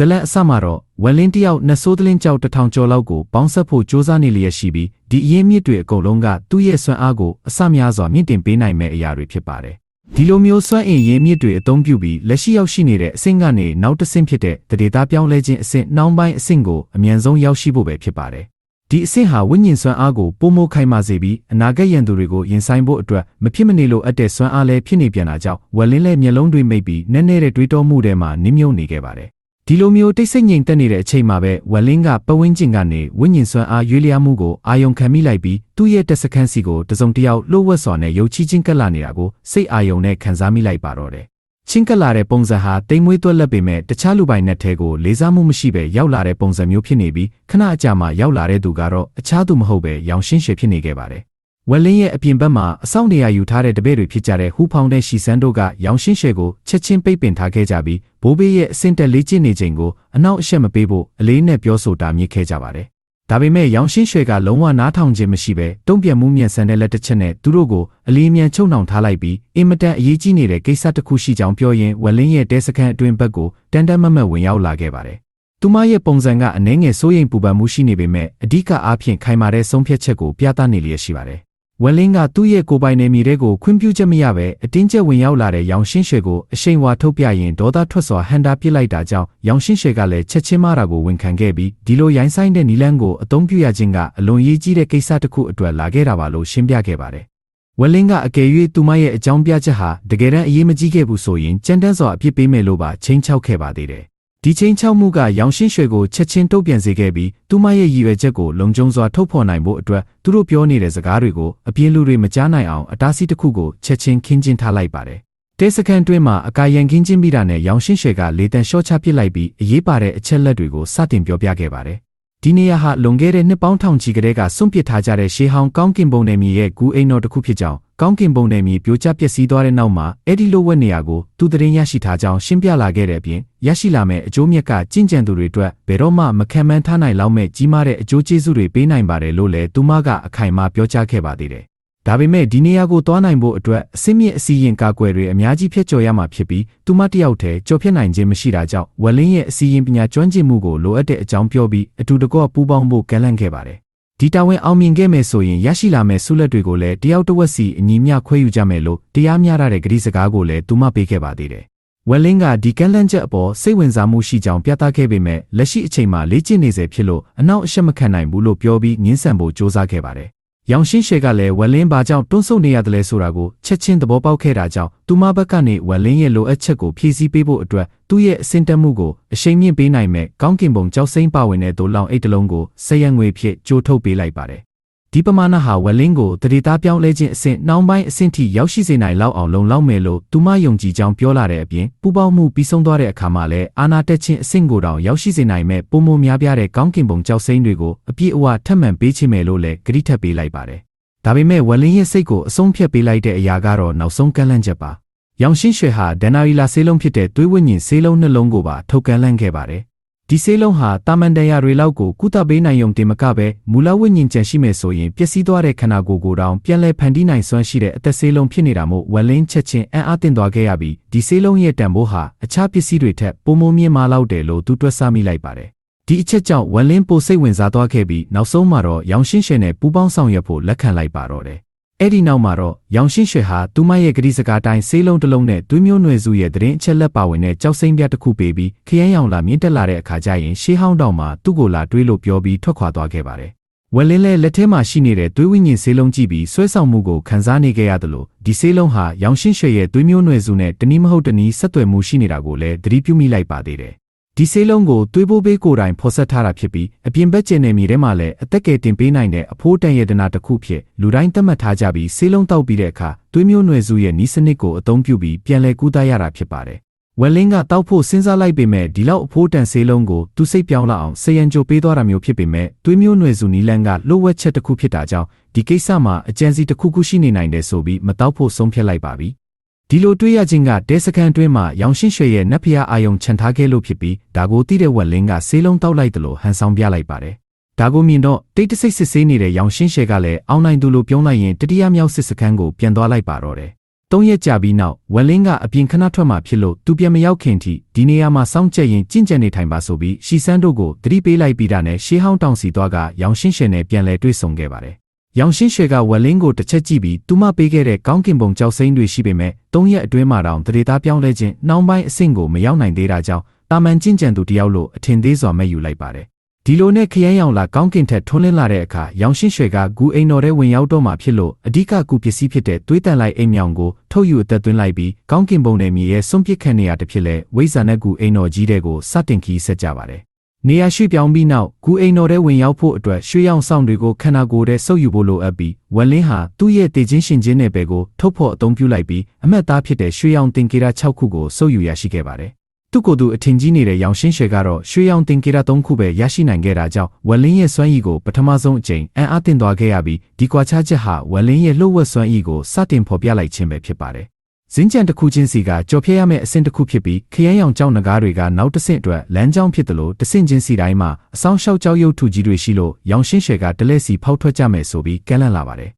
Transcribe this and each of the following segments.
ဇလန်အစမှာတော့ဝက်လင်းတယောက်နှဆိုးသလင်းကြောက်တစ်ထောင်ကျော်လောက်ကိုပေါင်းဆက်ဖို့စ조사နေလျက်ရှိပြီးဒီအရင်းမြစ်တွေအကုန်လုံးကသူ့ရဲ့စွမ်းအားကိုအစများစွာမြင့်တင်ပေးနိုင်မဲ့အရာတွေဖြစ်ပါတယ်။ဒီလိုမျိုးစွမ်းအင်ရင်းမြစ်တွေအသုံးပြုပြီးလက်ရှိရောက်ရှိနေတဲ့အဆင့်ကနေနောက်တစ်ဆင့်ဖြစ်တဲ့တဒေတာပြောင်းလဲခြင်းအဆင့်နှောင်းပိုင်းအဆင့်ကိုအမြန်ဆုံးရောက်ရှိဖို့ပဲဖြစ်ပါတယ်။ဒီအဆင့်ဟာဝိညာဉ်စွမ်းအားကိုပုံမိုခိုင်မာစေပြီးအနာဂတ်ရန်သူတွေကိုရင်ဆိုင်ဖို့အတွက်မဖြစ်မနေလိုအပ်တဲ့စွမ်းအားလည်းဖြစ်နေပြန်တာကြောင့်ဝက်လင်းလဲမျက်လုံးတွေမိတ်ပြီးနက်နဲတဲ့တွေးတောမှုတွေမှာနင်းမြုပ်နေခဲ့ပါတယ် ဒီလိုမျိုးတိတ်ဆိတ်ငြိမ်သက်နေတဲ့အချိန်မှာပဲဝက်လင်းကပဝင်းကျင်ကနေဝိညာဉ်စွမ်းအားရွေးလျားမှုကိုအာယုံခံမိလိုက်ပြီးသူ့ရဲ့တက်စခန်းစီကိုတစုံတယောက်လှုပ်ဝက်စွာနဲ့ရုပ်ချီးချင်းကပ်လာနေတာကိုစိတ်အာယုံနဲ့ခံစားမိလိုက်ပါတော့တယ်။ချင်းကပ်လာတဲ့ပုံစံဟာတိမ်မွေးသွက်လက်ပေမဲ့တခြားလူပိုင်နဲ့ထဲကိုလေးစားမှုမရှိပဲရောက်လာတဲ့ပုံစံမျိုးဖြစ်နေပြီးခဏအကြာမှရောက်လာတဲ့သူကတော့အခြားသူမဟုတ်ပဲရောင်ရှင်းရှည်ဖြစ်နေခဲ့ပါတယ်။ ဝက်လင်းရဲ့အပြင်ဘက်မှာအဆောင်နေရာယူထားတဲ့တပည့်တွေဖြစ်ကြတဲ့ဟူဖောင်တဲ့ရှီဆန်းတို့ကရောင်ရှင်းရှယ်ကိုချက်ချင်းပိတ်ပင်ထားခဲ့ကြပြီးဘိုးဘေးရဲ့အဆင့်တက်လေးကျင့်နေချိန်ကိုအနောက်အရှက်မပေးဖို့အလေးနဲ့ပြောဆိုတာမြစ်ခဲ့ကြပါတယ်။ဒါပေမဲ့ရောင်ရှင်းရှယ်ကလုံးဝနားထောင်ခြင်းမရှိဘဲတုံ့ပြန်မှုမြန်ဆန်တဲ့လက်တစ်ချက်နဲ့သူတို့ကိုအလေးမြန်ချုပ်နှောင်ထားလိုက်ပြီးအင်မတန်အရေးကြီးနေတဲ့ကိစ္စတစ်ခုရှိကြောင်းပြောရင်းဝက်လင်းရဲ့တဲစခန်းအတွင်းဘက်ကိုတန်တမ်းမမတ်ဝင်ရောက်လာခဲ့ပါတယ်။သူမရဲ့ပုံစံကအနှဲငယ်စိုးရိမ်ပူပန်မှုရှိနေပေမဲ့အဓိကအားဖြင့်ခိုင်မာတဲ့ဆုံးဖြတ်ချက်ကိုပြသနေလျက်ရှိပါတယ် ဝက်လင်းကသူ့ရဲ့ကိုပိုင်နယ်မြေတွေကိုခွင့်ပြုချက်မရဘဲအတင်းကျပ်ဝင်ရောက်လာတဲ့ရောင်ရှင်းရွှေကိုအရှိန်ဝါထုတ်ပြရင်ဒေါသထွက်စွာဟန်တာပစ်လိုက်တာကြောင့်ရောင်ရှင်းရွှေကလည်းချက်ချင်းမတာကိုဝန်ခံခဲ့ပြီးဒီလိုရိုင်းဆိုင်တဲ့နီလန်းကိုအသုံးပြုရခြင်းကအလွန်ရေးကြီးတဲ့ကိစ္စတစ်ခုအတွက်လာခဲ့တာပါလို့ရှင်းပြခဲ့ပါတယ်။ဝက်လင်းကအကယ်၍သူမရဲ့အကြောင်းပြချက်ဟာတကယ်တမ်းအရေးမကြီးခဲ့ဘူးဆိုရင်ကြမ်းတမ်းစွာအပြစ်ပေးမယ်လို့ပါချိန်ချောက်ခဲ့ပါသေးတယ်။ ဒီချင်းချောက်မှုကရောင်ရှင်းရွှေကိုချက်ချင်းတုတ်ပြန်စေခဲ့ပြီးသူမရဲ့ရည်ရွယ်ချက်ကိုလုံခြုံစွာထုတ်ဖော်နိုင်ဖို့အတွက်သူတို့ပြောနေတဲ့စကားတွေကိုအပြင်းလူတွေမကြားနိုင်အောင်အတားဆီးတစ်ခုကိုချက်ချင်းခင်းကျင်းထားလိုက်ပါတယ်။တဲစကန်တွင်းမှာအကာရန်ခင်းကျင်းပြီးတာနဲ့ရောင်ရှင်းရွှေကလေတံလျှော့ချပစ်လိုက်ပြီးအရေးပါတဲ့အချက်လက်တွေကိုစတင်ပြောပြခဲ့ပါတယ်။ ဒီနေရာဟာလွန်ခဲ့တဲ့နှစ်ပေါင်းထောင်ချီကတည်းကစွန့်ပစ်ထားကြတဲ့ရှေးဟောင်းကောင်းကင်ဘုံနယ်မြေရဲ့ဂူအိမ်တော်တစ်ခုဖြစ်ကြောင်းကောင်းကင်ဘုံနယ်မြေပြိုကျပျက်စီးသွားတဲ့နောက်မှာအဲ့ဒီလိုဝက်နေရာကိုသူတရင်ရရှိထားကြောင်းရှင်းပြလာခဲ့တဲ့အပြင်ရရှိလာမဲ့အကျိုးမြတ်ကကြင်ကြံသူတွေအတွက်ဘယ်တော့မှမခံမှန်းထားနိုင်လောက်မဲ့ကြီးမားတဲ့အကျိုးကျေးဇူးတွေပေးနိုင်ပါတယ်လို့လည်းသူမကအခိုင်အမာပြောကြားခဲ့ပါသေးတယ်။ ဒါပေမဲ့ဒီနေရာကိုသွားနိုင်ဖို့အတွက်အစင်းမြင့်အစီရင်ကာကွယ်တွေအများကြီးဖြတ်ကျော်ရမှာဖြစ်ပြီးသူမတယောက်တည်းကြော်ဖြတ်နိုင်ခြင်းမရှိတာကြောင့်ဝက်လင်းရဲ့အစီရင်ပညာကျွမ်းကျင်မှုကိုလိုအပ်တဲ့အကြောင်းပြောပြီးအတူတကွပူးပေါင်းဖို့ကမ်းလှမ်းခဲ့ပါတယ်ဒီတာဝန်အောင်မြင်ခဲ့မယ်ဆိုရင်ရရှိလာမယ့်ဆုလက်တွေကိုလည်းတယောက်တစ်ဝက်စီအညီမျှခွဲယူကြမယ်လို့တရားမျှရတဲ့ကတိစကားကိုလည်းသူမပေးခဲ့ပါသေးတယ်။ဝက်လင်းကဒီကန့်လန့်ချက်အပေါ်စိတ်ဝင်စားမှုရှိကြောင်းပြသခဲ့ပေမဲ့လက်ရှိအချိန်မှာလေ့ကျင့်နေစေဖြစ်လို့အနောက်အရှက်မခံနိုင်ဘူးလို့ပြောပြီးငင်းဆန်ဖို့စ조사ခဲ့ပါတယ်။ ရောင်ရှင်းရှယ်ကလည်းဝက်လင်းဘာကြောင့်တွန်းဆုတ်နေရတယ်လဲဆိုတာကိုချက်ချင်းသဘောပေါက်ခဲ့တာကြောင့်သူမဘက်ကနေဝက်လင်းရဲ့လိုအပ်ချက်ကိုဖြည့်ဆည်းပေးဖို့အတွက်သူ့ရဲ့အစင်တက်မှုကိုအရှိန်မြင့်ပေးနိုင်မဲ့ကောင်းကင်ဘုံကြောက်စိမ့်ပါဝင်တဲ့ဒိုလောင်အိတ်တလုံးကိုဆရံငွေဖြစ်ကြိုးထုတ်ပေးလိုက်ပါတယ်။ ဒီပမာဏဟာဝက်လင်းကိုတတိသားပြောင်းလဲခြင်းအဆင့်နှောင်းပိုင်းအဆင့်ထိရောက်ရှိစေနိုင်လောက်အောင်လုံလောက်မယ်လို့သူမယုံကြည်ကြောင်းပြောလာတဲ့အပြင်ပူပေါင်းမှုပြီးဆုံးသွားတဲ့အခါမှာလည်းအာနာတက်ခြင်းအဆင့်ကိုတောင်ရောက်ရှိစေနိုင်မဲ့ပုံမများပြားတဲ့ကောင်းကင်ဘုံကြောက်စိမ့်တွေကိုအပြည့်အဝထပ်မံပေးချင်မယ်လို့လည်းကတိထပ်ပေးလိုက်ပါတယ်။ဒါပေမဲ့ဝက်လင်းရဲ့စိတ်ကိုအဆုံးဖြတ်ပေးလိုက်တဲ့အရာကတော့နောက်ဆုံးကန့်လန့်ချက်ပါ။ရောင်ရှင်းရွှေဟာဒန်နာရီလာဆေးလုံးဖြစ်တဲ့သွေးဝိညာဉ်ဆေးလုံးနှလုံးကိုပါထုတ်ကန်လန့်ခဲ့ပါတယ်။ ဒီဆေးလုံးဟာတာမန်တရာတွေလောက်ကိုကုသပေးနိုင်ုံတင်မကပဲမူလဝိညာဉ်ကြံရှိမယ်ဆိုရင်ပျက်စီးသွားတဲ့ခန္ဓာကိုယ်ကိုယ်တောင်ပြန်လည်ဖန်တီးနိုင်စွမ်းရှိတဲ့အသက်ဆေးလုံးဖြစ်နေတာမို့ဝက်လင်းချက်ချင်းအံ့အားသင့်သွားခဲ့ရပြီးဒီဆေးလုံးရဲ့တန်ဖိုးဟာအခြားပစ္စည်းတွေထက်ပိုမိုမြင့်မားလောက်တယ်လို့သူတွက်ဆမိလိုက်ပါတယ်။ဒီအချက်ကြောင့်ဝက်လင်းပိုစိတ်ဝင်စားသွားခဲ့ပြီးနောက်ဆုံးမှာတော့ရောင်ရှင်းရှယ်နဲ့ပူပေါင်းဆောင်ရွက်ဖို့လက်ခံလိုက်ပါတော့တယ် အဲ့ဒီနောက်မှာတော့ရောင်ရှင်းရွှေဟာသူမရဲ့ဂတိစကားတိုင်းဆေးလုံးတစ်လုံးနဲ့သွေးမျိုးနွယ်စုရဲ့သတင်းအချက်လက်ပါဝင်တဲ့ကြောက်စိမ့်ပြတစ်ခုပေးပြီးခရမ်းရောင်လာမြင့်တက်လာတဲ့အခါကျရင်ရှေးဟောင်းတောင်မှာသူ့ကိုလာတွေးလို့ပြောပြီးထွက်ခွာသွားခဲ့ပါတယ်။ဝက်လင်းလည်းလက်ထဲမှာရှိနေတဲ့သွေးဝိညာဉ်ဆေးလုံးကြည့်ပြီးဆွဲဆောင်မှုကိုခံစားနေခဲ့ရသလိုဒီဆေးလုံးဟာရောင်ရှင်းရွှေရဲ့သွေးမျိုးနွယ်စုနဲ့တနည်းမဟုတ်တနည်းဆက်သွယ်မှုရှိနေတာကိုလည်းသတိပြုမိလိုက်ပါသေးတယ်။ ဒီဆေးလုံးကိုသွေးပိုးပေးကိုယ်တိုင်ဖော်ဆက်ထားတာဖြစ်ပြီးအပြင်ဘက်ကျင်နယ်မြေထဲမှာလည်းအသက်ကယ်တင်ပေးနိုင်တဲ့အဖိုးတန်ရတနာတစ်ခုဖြစ်လူတိုင်းသတ်မှတ်ထားကြပြီးဆေးလုံးတောက်ပြီးတဲ့အခါသွေးမျိုးနွယ်စုရဲ့နီးစနစ်ကိုအသုံးပြုပြီးပြန်လည်ကူးသားရတာဖြစ်ပါတယ်။ဝက်လင်းကတောက်ဖို့စဉ်းစားလိုက်ပေမဲ့ဒီလောက်အဖိုးတန်ဆေးလုံးကိုသူစိတ်ပြောင်းလာအောင်ဆေးရန်ကြိုပေးသွားတာမျိုးဖြစ်ပေမဲ့သွေးမျိုးနွယ်စုနီလန်းကလိုဝက်ချက်တစ်ခုဖြစ်တာကြောင့်ဒီကိစ္စမှာအကြံစီတစ်ခုခုရှိနေနိုင်တယ်ဆိုပြီးမတောက်ဖို့ဆုံးဖြတ်လိုက်ပါပြီ။ ဒီလိုတွေးရခြင်းကတဲစကန်တွင်းမှာရောင်ရှင်းရွှေရဲ့နတ်ဖျားအာယုံခြံထားခဲ့လို့ဖြစ်ပြီးဒါကိုသိတဲ့ဝက်လင်းကဆေးလုံးတောက်လိုက်တယ်လို့ဟန်ဆောင်ပြလိုက်ပါတယ်။ဒါကိုမြင်တော့တိတ်တဆိတ်စစ်ဆေးနေတဲ့ရောင်ရှင်းရွှေကလည်းအောင်းနိုင်သူလိုပြုံးလိုက်ရင်တတိယမြောက်စစ်စခန်းကိုပြန်သွားလိုက်ပါတော့တယ်သုံးရက်ကြာပြီးနောက်ဝက်လင်းကအပြင်ခဏထွက်မှဖြစ်လို့သူပြန်မရောက်ခင်ထိဒီနေရာမှာစောင့်ကြက်ရင်ကြင့်ကြက်နေထိုင်ပါဆိုပြီးရှီဆန်းတို့ကိုသတိပေးလိုက်ပြီးတာနဲ့ရှေးဟောင်းတောင်စီသွားကရောင်ရှင်းရှယ်နဲ့ပြန်လဲတွေ့ဆုံခဲ့ပါတယ်။ ရောင်ရှင်းရှယ်ကဝက်လင်းကိုတစ်ချက်ကြည့်ပြီးသူမပေးခဲ့တဲ့ကောင်းကင်ဘုံကြောက်စိမ့်တွေရှိပေမဲ့သုံးရက်အတွင်းမှာတောင်တရေသားပြောင်းလဲခြင်းနှောင်းပိုင်းအဆင့်ကိုမရောက်နိုင်သေးတာကြောင့်တာမန်ကျင့်ကြံသူတယောက်လိုအထင်သေးစွာမဲ့ယူလိုက်ပါတယ်။ဒီလိုနဲ့ခရမ်းရောင်လာကောင်းကင်ထက်ထွန်းလင်းလာတဲ့အခါရောင်ရှင်းရွှေကဂူအိမ်တော်ထဲဝင်ရောက်တော့မှဖြစ်လို့အဓိကဂူပစ္စည်းဖြစ်တဲ့သွေးတန်လိုက်အိမ်မြောင်ကိုထုတ်ယူအသက်သွင်းလိုက်ပြီးကောင်းကင်ဘုံနယ်မြေရဲ့စွန့်ပစ်ခတ်နေရတစ်ဖြစ်လဲဝိဇာနဲ့ဂူအိမ်တော်ကြီးတဲ့ကိုစတင်ခီးဆက်ကြပါတယ်။ နေရာရွှေ့ပြောင်းပြီးနောက်ဂူအိမ်တော်ထဲဝင်ရောက်ဖို့အတွက်ရွှေရောင်ဆောင်တွေကိုခန္ဓာကိုယ်ထဲဆုပ်ယူဖို့လိုအပ်ပြီးဝက်လင်းဟာသူ့ရဲ့တည်ခြင်းရှင်ခြင်းနယ်ပယ်ကိုထုတ်ဖို့အသုံးပြုလိုက်ပြီးအမတ်သားဖြစ်တဲ့ရွှေရောင်တင်ကေရာ6ခုကိုဆုပ်ယူရရှိခဲ့ပါတယ်။သူ့ကိုယ်သူအထင်ကြီးနေတဲ့ရောင်ရှင်းရွှေကတော့ရွှေရောင်တင်ကေရာ၃ခုပဲရရှိနိုင်ခဲ့တာကြောင့်ဝက်လင်းရဲ့စွမ်းရည်ကိုပထမဆုံးအကြိမ်အံ့အားသင့်သွားခဲ့ရပြီးဒီကွာခြားချက်ဟာဝက်လင်းရဲ့လှုပ်ဝက်စွမ်းရည်ကိုစတင်ဖော်ပြလိုက်ခြင်းပဲဖြစ်ပါတယ်။ ဇင်းကြံတစ်ခုချင်းစီကကြော်ဖြဲရမယ့်အဆင့်တစ်ခုဖြစ်ပြီးခရမ်းရောင်ကြောင်နဂါးတွေကနောက်တစ်ဆင့်အတွက်လမ်းကြောင်းဖြစ်တယ်လို့တစ်ဆင့်ချင်းစီတိုင်းမှာအဆောင်ရှောက်ကြောက်ရုပ်ထုကြီးတွေရှိလို့ရောင်ရှင်းရွှေကတလက်စီဖောက်ထွက်ကြမယ်ဆိုပြီးကမ်းလှမ်းလာပါတယ်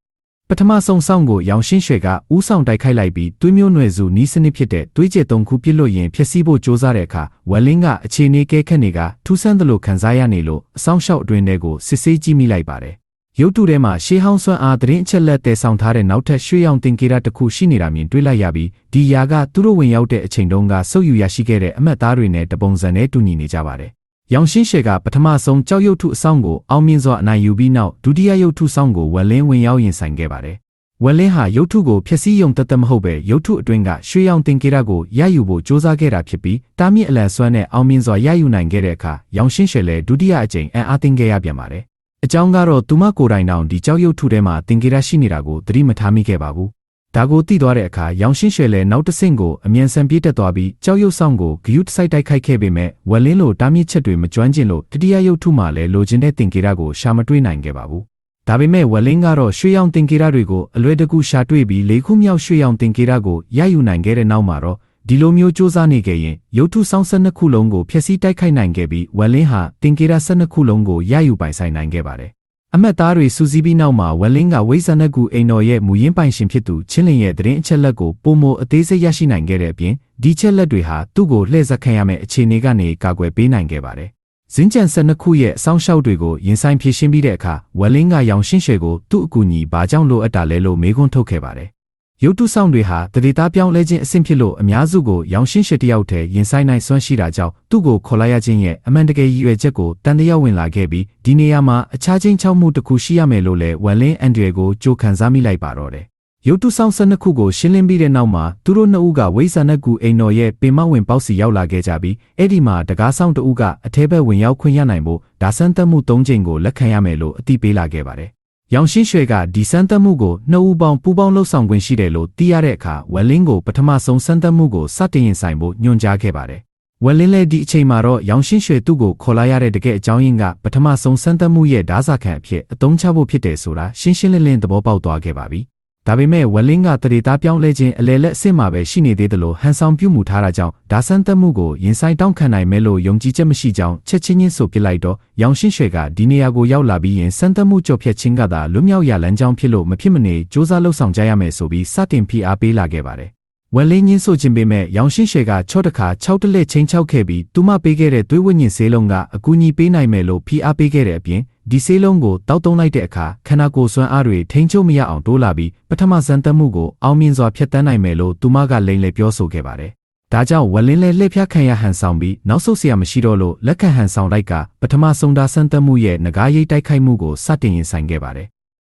ပထမဆုံးဆောင်ကိုရောင်ရှင်းရွှေကဥဆောင်တိုက်ခိုက်လိုက်ပြီးသွေးမျိုးနွယ်စုနီးစနစ်ဖြစ်တဲ့သွေးကြဲသုံးခုပြစ်လို့ရင်ဖျက်ဆီးဖို့ကြိုးစားတဲ့အခါဝက်လင်းကအခြေအနေကဲခတ်နေကထူးဆန်းသလိုခံစားရနေလို့အဆောင်ရှောက်အတွင်းထဲကိုစစ်ဆေးကြည့်မိလိုက်ပါတယ် ရုပ်တုထဲမှာရှေးဟောင်းစွမ်းအားသတင်းအချက်လက်တည်ဆောင်ထားတဲ့နောက်ထပ်ရွှေရောင်တင်ကေရာတစ်ခုရှိနေတာမြင်တွေ့လိုက်ရပြီးဒီຢာကသူတို့ဝင်ရောက်တဲ့အချိန်တုန်းကစုပ်ယူရရှိခဲ့တဲ့အမတ်သားတွေနဲ့တပုံစံနဲ့တူညီနေကြပါတယ်ရောင်ရှင်းရှယ်ကပထမဆုံးကြောက်ရုပ်ထုအဆောင်ကိုအောင်မြင်စွာအနိုင်ယူပြီးနောက်ဒုတိယရုပ်ထုဆောင်ကိုဝက်လင်းဝင်ရောက်ရင်ဆိုင်ခဲ့ပါတယ်ဝက်လင်းဟာရုပ်ထုကိုဖျက်ဆီးယုံတသက်မဟုတ်ပဲရုပ်ထုအတွင်းကရွှေရောင်တင်ကေရကိုရယူဖို့စ조사ခဲ့တာဖြစ်ပြီးတားမြစ်အလံဆွမ်းနဲ့အောင်မြင်စွာရယူနိုင်ခဲ့တဲ့အခါရောင်ရှင်းရွှေလည်းဒုတိယအကြိမ်အံ့အားသင့်ခဲ့ရပြန်ပါတယ်။ အကြောင်းကတော့သူမကိုယ်တိုင်တောင်ဒီကြောက်ရုပ်ထုထဲမှာတင်ကေရရှိနေတာကိုသတိမထားမိခဲ့ပါဘူး။ဒါကိုသိသွားတဲ့အခါရောင်ရှင်းရွှေလည်းနောက်တစ်ဆင့်ကိုအမြန်ဆန်ပြေးတက်သွားပြီးကြောက်ရုပ်ဆောင်ကိုဂယုတစိုက်တိုက်ခိုက်ခဲ့ပေမဲ့ဝက်လင်းလိုတားမြစ်ချက်တွေမကျွမ်းကျင်လို့တတိယရုပ်ထုမှလည်းလိုချင်တဲ့တင်ကေရကိုရှာမတွေ့နိုင်ခဲ့ပါဘူးဒါပေမဲ့ဝက်လင်းကတော့ရွှေရောင်တင်ကေရတွေကိုအလွယ်တကူရှာတွေ့ပြီးလေးခုမြောက်ရွှေရောင်တင်ကေရကိုရယူနိုင်ခဲ့တဲ့နောက်မှာတော့ ဒီလိုမျိုးစူးစမ်းနေခဲ့ရင်ရုပ်ထုဆောင်၁၂ခုလုံးကိုဖျက်ဆီးတိုက်ခိုက်နိုင်ခဲ့ပြီးဝက်လင်းဟာတင်ကေရ၁၂ခုလုံးကိုရယူပိုင်ဆိုင်နိုင်ခဲ့ပါတယ်။အမတ်သားတွေစူးစီးပြီးနောက်မှာဝက်လင်းကဝိဇ္ဇာနကူအိမ်တော်ရဲ့မူရင်းပိုင်ရှင်ဖြစ်သူချင်းလင်ရဲ့တရင်အချက်လက်ကိုပုံမအသေးစိတ်ရရှိနိုင်ခဲ့တဲ့အပြင်ဒီချက်လက်တွေဟာသူ့ကိုလှည့်ဆက်ခံရမယ့်အခြေအနေကနေကာကွယ်ပေးနိုင်ခဲ့ပါတယ်ဇင်းကြံ၁၂ခုရဲ့အဆောင်ရှောက်တွေကိုရင်ဆိုင်ဖြည့်ရှင်းပြီးတဲ့အခါဝက်လင်းကရောင်ရှင်းရွှေကိုသူ့အကူအညီဘာကြောင့်လိုအပ်တာလဲလို့မေးခွန်းထုတ်ခဲ့ပါတယ်။ ရုပ်တုဆောင်တွေဟာတတိသားပြောင်းလဲခြင်းအဆင့်ဖြစ်လို့အများစုကိုရောင်ရှင်းရွှေတယောက်တည်းရင်ဆိုင်နိုင်စွမ်းရှိတာကြောင့်သူ့ကိုခေါ်လိုက်ရခြင်းရဲ့အမှန်တကယ်ရည်ရွယ်ချက်ကိုတန်တရားဝင်လာခဲ့ပြီးဒီနေရာမှာအခြားချင်းချောက်မှုတစ်ခုရှိရမယ်လို့လဲဝက်လင်းအန်ဒရီကိုကြိုးခံစားမိလိုက်ပါတော့တယ်။ရုပ်တုဆောင်၁၂ခုကိုရှင်းလင်းပြီးတဲ့နောက်မှာသူတို့နှစ်ဦးကဝိဇာနက်ကူအိမ်တော်ရဲ့ပင်မဝင်ပေါက်စီရောက်လာခဲ့ကြပြီးအဲ့ဒီမှာတကားဆောင်တဦးကအထဲဘက်ဝင်ရောက်ခွင့်ရနိုင်ဖို့ဒါဆန်းသက်မှု၃ချိန်ကိုလက်ခံရမယ်လို့အတိပေးလာခဲ့ပါတယ်။ ရောင်ရှင်းရွှေကဒီစမ်းသက်မှုကိုနှစ်ဦးပေါင်းပူးပေါင်းလှုပ်ဆောင်ခွင့်ရှိတယ်လို့သိရတဲ့အခါဝက်လင်းကိုပထမဆုံးစမ်းသက်မှုကိုစတင်ရင်ဆိုင်ဖို့ညွှန်ကြားခဲ့ပါတယ်။ဝက်လင်းလည်းဒီအချိန်မှာတော့ရောင်ရှင်းရွှေသူ့ကိုခေါ်လာရတဲ့တကယ်အကြောင်းရင်းကပထမဆုံးစမ်းသက်မှုရဲ့ဓာစာခံအဖြစ်အသုံးချဖို့ဖြစ်တယ်ဆိုတာရှင်းရှင်းလင်းလင်းသဘောပေါက်သွားခဲ့ပါပြီ။ ဒါပေမဲ့ဝက်လင်းကတရေသားပြောင်းလဲခြင်းအလေလက်အစ်စ်မှာပဲရှိနေသေးတယ်လို့ဟန်ဆောင်ပြုမှုထားတာကြောင့်ဒါဆန်းသက်မှုကိုရင်ဆိုင်တောင်းခံနိုင်မယ်လို့ယုံကြည်ချက်မရှိကြောင်းချက်ချင်းချင်းဆိုပစ်လိုက်တော့ရောင်ရှင်းရွှေကဒီနေရာကိုရောက်လာပြီးရင်ဆန်းသက်မှုကြော့ဖြတ်ခြင်းကသာလွတ်မြောက်ရလမ်းကြောင်းဖြစ်လို့မဖြစ်မနေစ조사လှုပ်ဆောင်ကြရမယ်ဆိုပြီးစတင်ဖိအားပေးလာခဲ့ပါတယ်ဝက်လင်းညင်းဆိုခြင်းပေမဲ့ရောင်ရှင်းရှယ်ကချော့တခါ၆တလက်ချင်းချောက်ခဲ့ပြီးသူမပေးခဲ့တဲ့သွေးဝိညာဉ်ဆေးလုံးကအကူအညီပေးနိုင်မယ်လို့ဖိအားပေးခဲ့တဲ့အပြင် ဒီဆေးလုံးကိုတောက်သုံးလိုက်တဲ့အခါခန္ဓာကိုယ်စွမ်းအားတွေထိန်းချုပ်မရအောင်တိုးလာပြီးပထမဇန်သက်မှုကိုအောင်မြင်စွာဖျက်ဆီးနိုင်မယ်လို့သူမကလိန်လေပြောဆိုခဲ့ပါတယ်။ဒါကြောင့်ဝလင်းလဲလှည့်ဖျားခံရဟန်ဆောင်ပြီးနောက်ဆုတ်เสียမရှိတော့လို့လက်ခံဟန်ဆောင်လိုက်ကပထမဆုံးတာဆန်းသက်မှုရဲ့ငကားရိတ်တိုက်ခိုက်မှုကိုစတင်ရင်ဆိုင်ခဲ့ပါတယ်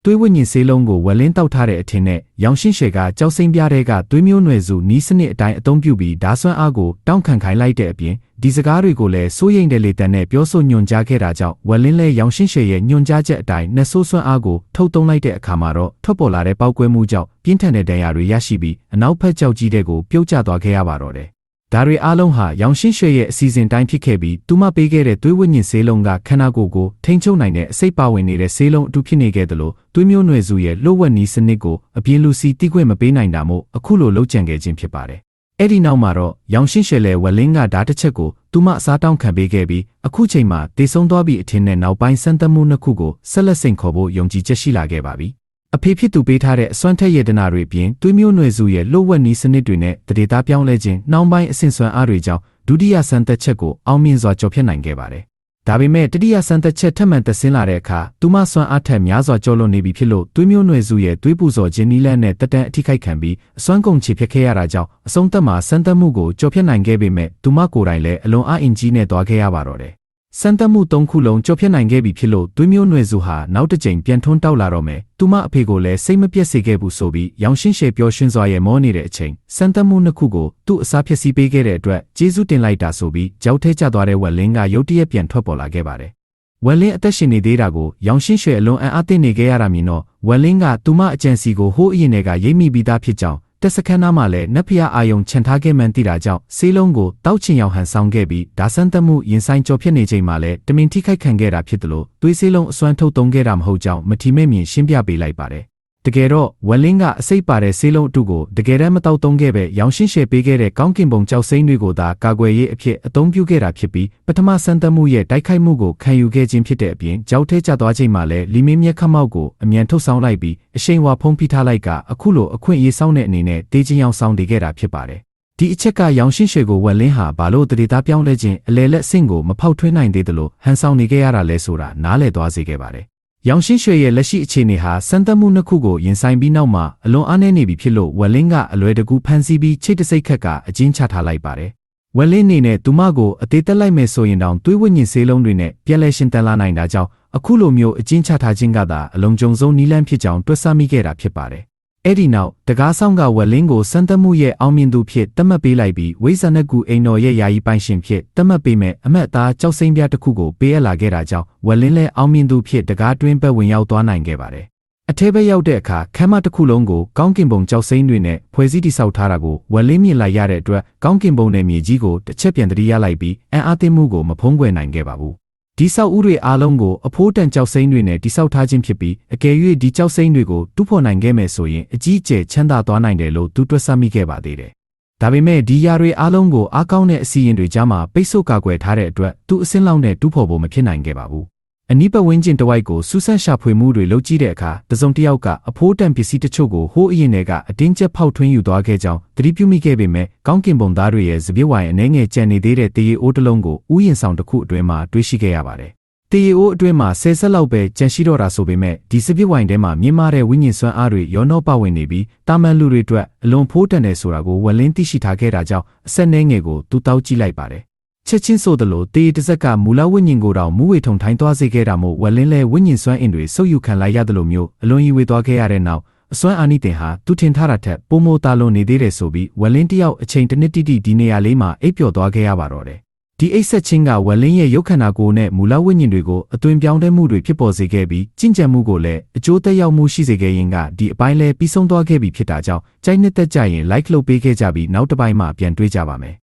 သွေးဝိညာဉ်ဆေးလုံးကိုဝက်လင်းတောက်ထားတဲ့အထင်နဲ့ရောင်ရှင်းရှယ်ကကြောက်စိမ့်ပြတဲ့ကသွေးမျိုးနွယ်စုနီးစနစ်အတိုင်းအသုံးပြုပြီးဓာဆွမ်းအားကိုတောင့်ခံခိုင်းလိုက်တဲ့အပြင်ဒီစကားတွေကိုလည်းစိုးရိမ်တဲ့လေတံနဲ့ပြောဆိုညွှန်ကြားခဲ့တာကြောင့်ဝက်လင်းလဲရောင်ရှင်းရှယ်ရဲ့ညွှန်ကြားချက်အတိုင်းနှဆိုးဆွမ်းအားကိုထုတ်သုံးလိုက်တဲ့အခါမှာတော့ထွက်ပေါ်လာတဲ့ပောက်ကွဲမှုကြောင့်ပြင်းထန်တဲ့ဒဏ်ရာတွေရရှိပြီးအနောက်ဘက်ကြောက်ကြီးတဲ့ကိုပြုတ်ကျသွားခဲ့ရပါတော့တယ် ဒါတွေအားလုံးဟာရောင်ရှင်းရွှေရဲ့အစီအစဉ်တိုင်းဖြစ်ခဲ့ပြီးသူမပေးခဲ့တဲ့သွေးဝိညာဉ်ဆေးလုံးကခန္ဓာကိုယ်ကိုထိန်းချုပ်နိုင်တဲ့အစိတ်ပါဝင်နေတဲ့ဆေးလုံးအတူဖြစ်နေခဲ့တယ်လို့သွေးမျိုးနွယ်စုရဲ့လှုပ်ဝက်နီးစနစ်ကိုအပြင်းလူစီတိခွင့်မပေးနိုင်တာမို့အခုလိုလှုပ်ကြံခဲ့ခြင်းဖြစ်ပါတယ်။အဲ့ဒီနောက်မှာတော့ရောင်ရှင်းရွှေလဲဝက်လင်းကဓာတ်တစ်ချက်ကိုသူမအစားတောင်းခံပေးခဲ့ပြီးအခုချိန်မှာတည်ဆုံသွားပြီးအထင်းနဲ့နောက်ပိုင်းစမ်းသပ်မှုနှစ်ခုကိုဆက်လက်စိန်ခေါ်ဖို့ယုံကြည်ချက်ရှိလာခဲ့ပါပြီ။ အဖေဖြစ်သူပေးထားတဲ့အစွမ်းထက်ရတနာတွေအပြင်သွေးမျိုးနွယ်စုရဲ့လှုပ်ဝက်နီးစနစ်တွေနဲ့တရေသားပြောင်းလဲခြင်းနှောင်းပိုင်းအဆင့်စွမ်းအားတွေကြောင့်ဒုတိယစံသက်ချက်ကိုအောင်မြင်စွာကျော်ဖြတ်နိုင်ခဲ့ပါတယ်။ဒါပေမဲ့တတိယစံသက်ချက်ထပ်မံသက်ဆင်းလာတဲ့အခါသူမစွမ်းအားထက်များစွာကျော်လွန်နေပြီဖြစ်လို့သွေးမျိုးနွယ်စုရဲ့သွေးပူဇော်ခြင်းနည်းလမ်းနဲ့တက်တန်းအထိခိုက်ခံပြီးအစွမ်းကုန်ချေဖြစ်ခဲ့ရတာကြောင့်အဆုံးသက်မှာစံသက်မှုကိုကျော်ဖြတ်နိုင်ခဲ့ပေမဲ့သူမကိုယ်တိုင်လည်းအလွန်အားအင်ကြီးနဲ့သွားခဲ့ရပါတော့တယ်။ စံသက်မှု၃ခုလုံးကျော်ဖြတ်နိုင်ခဲ့ပြီဖြစ်လို့သွေးမျိုးနွယ်စုဟာနောက်တစ်ကြိမ်ပြန်ထွန်းတောက်လာတော့မယ်။သူမအဖေကိုလည်းစိတ်မပြတ်စေခဲ့ဘူးဆိုပြီးရောင်ရှင်းရှည်ပျော်ရွှင်စွာရဲ့မောနေတဲ့အချိန်စံသက်မှုနှစ်ခုကိုသူ့အစားဖြစ်စီပေးခဲ့တဲ့အတွက်ကျေးဇူးတင်လိုက်တာဆိုပြီးကြောက်ထဲကျသွားတဲ့ဝက်လင်းကရုတ်တရက်ပြန်ထွက်ပေါ်လာခဲ့ပါတယ်။ဝက်လင်းအသက်ရှင်နေသေးတာကိုရောင်ရှင်းရွှေအလွန်အံ့အားသင့်နေခဲ့ရတာမြင်တော့ဝက်လင်းကသူမအကြံစီကိုဟိုးအရင်ကရိပ်မိပြီးသားဖြစ်ကြောင်း တက်စခန်းသားမှလည်းနတ်ဖျားအာယုံခြံထားခဲ့မှန်းသိတာကြောင့်ဆေးလုံးကိုတောက်ချင်ရောက်ဟန်ဆောင်ခဲ့ပြီးဒါဆန်းသက်မှုရင်ဆိုင်ကြော်ဖြစ်နေချိန်မှာလည်းတမင်ထိခိုက်ခံခဲ့တာဖြစ်တယ်လို့သွေးဆေးလုံးအစွမ်းထုတ်သုံးခဲ့တာမဟုတ်ကြောင်းမထီမဲ့မြင်ရှင်းပြပေးလိုက်ပါတယ် တကယ်တော့ဝက်လင်းကအစိတ်ပါတဲ့ဆေးလုံးအတုကိုတကယ်တမ်းမတောက်သုံးခဲ့ပဲရောင်ရှင်းရှယ်ပေးခဲ့တဲ့ကောင်းကင်ဘုံကြောက်စိမ့်တွေကိုသာကာကွယ်ရေးအဖြစ်အသုံးပြုခဲ့တာဖြစ်ပြီးပထမဆန်းသက်မှုရဲ့တိုက်ခိုက်မှုကိုခံယူခဲ့ခြင်းဖြစ်တဲ့အပြင်ကြောက်ထဲကျသွားချိန်မှာလည်းလီမင်းမြက်ခမောက်ကိုအမြန်ထုတ်ဆောင်လိုက်ပြီးအရှိန်ဝါဖုံးဖိထားလိုက်ကအခုလိုအခွင့်အရေးဆောင်တဲ့အနေနဲ့တေးချင်းအောင်ဆောင်တည်ခဲ့တာဖြစ်ပါတယ်ဒီအချက်ကရောင်ရှင်းရွှေကိုဝက်လင်းဟာဘာလို့တရေသားပြောင်းလဲခြင်းအလဲလက်ဆင့်ကိုမဖောက်ထွင်းနိုင်သေးသလိုဟန်ဆောင်နေခဲ့ရတာလဲဆိုတာနားလည်သွားစေခဲ့ပါတယ် ရောင်ရှင်းရွှေရဲ့လက်ရှိအခြေအနေဟာစံသက်မှုနှစ်ခုကိုရင်ဆိုင်ပြီးနောက်မှာအလွန်အားနည်းနေပြီဖြစ်လို့ဝက်လင်းကအလွယ်တကူဖန်ဆီးပြီးချိတ်တစိတ်ခက်ကအကျဉ်းချထားလိုက်ပါတယ်။ဝက်လင်းနေနဲ့သူမကိုအသေးသက်လိုက်မယ်ဆိုရင်တောင်တွေးဝိညာဉ်ဆေးလုံးတွေနဲ့ပြန်လဲရှင်တန်လာနိုင်တာကြောင့်အခုလိုမျိုးအကျဉ်းချထားခြင်းကသာအလုံးကြုံဆုံးနီးလန်းဖြစ်ကြောင်းတွက်ဆမိခဲ့တာဖြစ်ပါတယ်။ အဲ့ဒီနောက်တကားဆောင်ကဝက်လင်းကိုစံသက်မှုရဲ့အောင်မြင်သူဖြစ်တတ်မှတ်ပေးလိုက်ပြီးဝိဇာနကူအိမ်တော်ရဲ့ယာယီပိုင်ရှင်ဖြစ်တတ်မှတ်ပေးမဲ့အမတ်သားကြောက်စိမ့်ပြတစ်ခုကိုပေးအပ်လာခဲ့တာကြောင့်ဝက်လင်းလည်းအောင်မြင်သူဖြစ်တကားတွင်းဘက်ဝင်ရောက်သွားနိုင်ခဲ့ပါတယ်။အထဲဘက်ရောက်တဲ့အခါခမ်းမတစ်ခုလုံးကိုကောင်းကင်ဘုံကြောက်စိမ့်တွေနဲ့ဖွဲ့စည်းတည်ဆောက်ထားတာကိုဝက်လင်းမြင်လိုက်ရတဲ့အတွက်ကောင်းကင်ဘုံနဲ့မြေကြီးကိုတစ်ချက်ပြန်တတိယလိုက်ပြီးအံ့အားသင့်မှုကိုမဖုံးကွယ်နိုင်ခဲ့ပါဘူး။ ဒီဆောက်ဦးတွေအားလုံးကိုအဖိုးတန်ကြောက်စိမ့်တွေနဲ့တိဆောက်ထားခြင်းဖြစ်ပြီးအကယ်၍ဒီကြောက်စိမ့်တွေကိုတူးဖော်နိုင်ခဲ့မယ်ဆိုရင်အကြီးအကျယ်ချမ်းသာသွားနိုင်တယ်လို့သူတွက်ဆမိခဲ့ပါသေးတယ်။ဒါပေမဲ့ဒီຢာတွေအားလုံးကိုအားကောင်းတဲ့အစီရင်တွေကြားမှာပိတ်ဆို့ကာကွယ်ထားတဲ့အတွက်သူအစင်းလောက်နဲ့တူးဖော်ဖို့မဖြစ်နိုင်ခဲ့ပါဘူး။ အနီးပတ်ဝန်းကျင်တစ်ဝိုက်ကိုစူးစမ်းရှာဖွေမှုတွေလုပ်ကြည့်တဲ့အခါတစုံတစ်ယောက်ကအဖိုးတန်ပစ္စည်းတချို့ကိုဟိုးအရင်တွေကအတင်းကျပ်ဖောက်ထွင်းယူသွားခဲ့ကြောင်းသတိပြုမိခဲ့ပေမဲ့ကောင်းကင်ဘုံသားတွေရဲ့စပြည့်ဝိုင်အနေငယ်ကြံနေသေးတဲ့တရေအိုးတစ်လုံးကိုဥယျင်ဆောင်တစ်ခုအတွင်းမှာတွေ့ရှိခဲ့ရပါတယ်။တရေအိုးအတွင်းမှာဆယ်ဆက်လောက်ပဲကြန့်ရှိတော့တာဆိုပေမဲ့ဒီစပြည့်ဝိုင်ထဲမှာမြင့်မားတဲ့ဝိညာဉ်စွမ်းအားတွေရောနှောပါဝင်နေပြီးတာမန်လူတွေအတွက်အလွန်ဖိုးတန်တယ်ဆိုတာကိုဝက်လင်းသိရှိထားခဲ့တာကြောင့်အဆက်နှဲငယ်ကိုသူတောက်ကြည့်လိုက်ပါတယ်။ ချက်ချင်းဆိုသလိုတေးတစက်ကမူလဝိညာဉ်ကိုတောင်မူဝေထုံထိုင်းသွားစေခဲ့တာမို့ဝက်လင်းလဲဝိညာဉ်စွမ်းအင်တွေဆုပ်ယူခံလိုက်ရသလိုမျိုးအလွန်ကြီးဝေသွားခဲ့ရတဲ့နောက်အစွမ်းအာနိတင်ဟာသူထင်ထားတာထက်ပိုမိုတာလွန်နေသေးတယ်ဆိုပြီးဝက်လင်းတယောက်အချိန်တစ်နှစ်တိတိဒီနေရာလေးမှာအိပ်ပျော်သွားခဲ့ရပါတော့တယ်။ဒီအိတ်ဆက်ချင်းကဝက်လင်းရဲ့ရုပ်ခန္ဓာကိုယ်နဲ့မူလဝိညာဉ်တွေကိုအသွင်ပြောင်းလဲမှုတွေဖြစ်ပေါ်စေခဲ့ပြီးကြင်ကြံမှုကိုလည်းအကျိုးသက်ရောက်မှုရှိစေခဲ့ရင်ကဒီအပိုင်းလဲပြီးဆုံးသွားခဲ့ပြီဖြစ်တာကြောင့်ကြိုက်နှစ်သက်ကြရင် like လုပ်ပေးခဲ့ကြပြီးနောက်တစ်ပိုင်းမှာပြန်တွေ့ကြပါမယ်